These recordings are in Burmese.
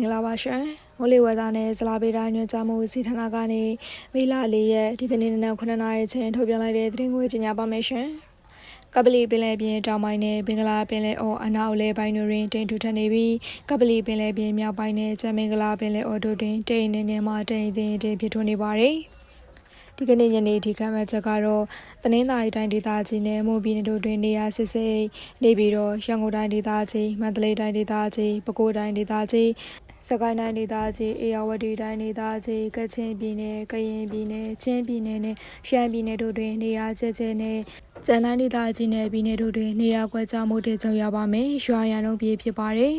္ဂလာပါရှင်မိုးလေဝသနဲ့ဇလာပေတိုင်းညွှန်ကြားမှုစီဌာနကနေမေလ၄ရက်ဒီကနေ့နနက်9:00နာရီချင်းထုတ်ပြန်လိုက်တဲ့သတင်းကိုကြီးညာပါမယ်ရှင်ကပလီပင်လယ်ပြင်တောင်ပိုင်းနဲ့ဘင်္ဂလားပင်လယ်အော်အနောက်လေပိုင်းတွင်တင်ထူထပ်နေပြီးကပလီပင်လယ်ပြင်မြောက်ပိုင်းနဲ့ချမ်းမင်္ဂလာပင်လယ်အော်တို့တွင်တိမ်နေငယ်မှတိမ်အင်းတင်ဖြစ်ထွန်းနေပါတယ် ဒီကနေ့ညနေဒီကမ်းမဲ့ချက်ကတော့တနင်္သာရီတိုင်းဒေသကြီးနဲ့မွန်ပြည်နယ်တို့တွင်နေရာစစ်စိတ်နေပြီးတော့ရန်ကုန်တိုင်းဒေသကြီးမန္တလေးတိုင်းဒေသကြီးပဲခူးတိုင်းဒေသကြီးစကိုင်းတိုင်းဒေသကြီးအေရဝတီတိုင်းဒေသကြီးကချင်ပြည်နယ်ကရင်ပြည်နယ်ချင်းပြည်နယ်နဲ့ရှမ်းပြည်နယ်တို့တွင်နေရာကျကျနဲ့ကျန်တိုင်းဒေသကြီးနဲ့ပြည်နယ်တို့တွင်နေရာကွက်ကြားမှုတင်ကြုံရပါမယ်ရွာရန်တို့ပြည်ဖြစ်ပါတယ်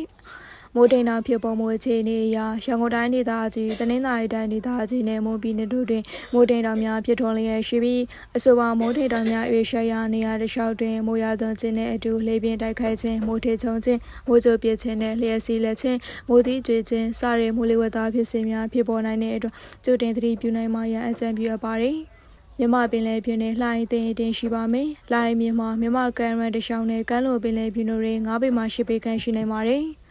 မိုးတိမ်တောင်ဖြစ်ပေါ်မှုအခြေအနေအရရန်ကုန်တိုင်းဒေသကြီးတနင်္သာရီတိုင်းဒေသကြီးနဲ့မွန်ပြည်နယ်တို့တွင်မိုးတိမ်တောင်များဖြစ်ထွန်းလျက်ရှိပြီးအဆိုပါမိုးတိမ်တောင်များရွေးရှယ်ရာနေရာတစ်လျှောက်တွင်မိုးရွာသွန်းခြင်းနဲ့အတူလေပြင်းတိုက်ခိုက်ခြင်းမိုးထေချုံခြင်းမိုးကြိုပြစ်ခြင်းနဲ့လျှက်စီးလက်ခြင်းမိုးသီးကျွေခြင်းစတဲ့မိုးလေဝသဖြစ်စဉ်များဖြစ်ပေါ်နိုင်တဲ့အတွက်ကြိုတင်သတိပြုနိုင်မှရန်အကြံပြုအပ်ပါတယ်မြမပင်လယ်ပြင်နဲ့လှိုင်းသိန်းတင်ရှိပါမယ်။လှိုင်းမြင်မှာမြမကမ်းရန်တရှောင်းနဲ့ကမ်းလိုပင်လယ်ပြင်တို့တွင်၅ပေမှ၈ပေခန့်ရှိနိုင်ပါတယ်။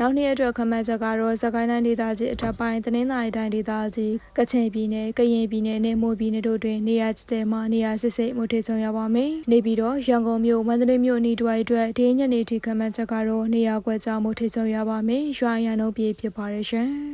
နောက်နှစ်အတွက်ခမတ်ချက်ကတော့စကိုင်းတိုင်းဒေသကြီးအထက်ပိုင်းတနင်္သာရီတိုင်းဒေသကြီးကချင်ပြည်နယ်ကရင်ပြည်နယ်နဲ့မိုးပြည်နယ်တို့တွင်နေရာကျကျမှနေရာစစ်စစ်မှုထေဆောင်ရပါမယ်။နေပြီးတော့ရန်ကုန်မြို့မန္တလေးမြို့အနီးတစ်ဝိုက်အတွက်ဒီညနေထိခမတ်ချက်ကတော့နေရာကွက်ကြားမှုထေဆောင်ရပါမယ်။ရွာရန်တို့ပြည်ဖြစ်ပါရရှင်။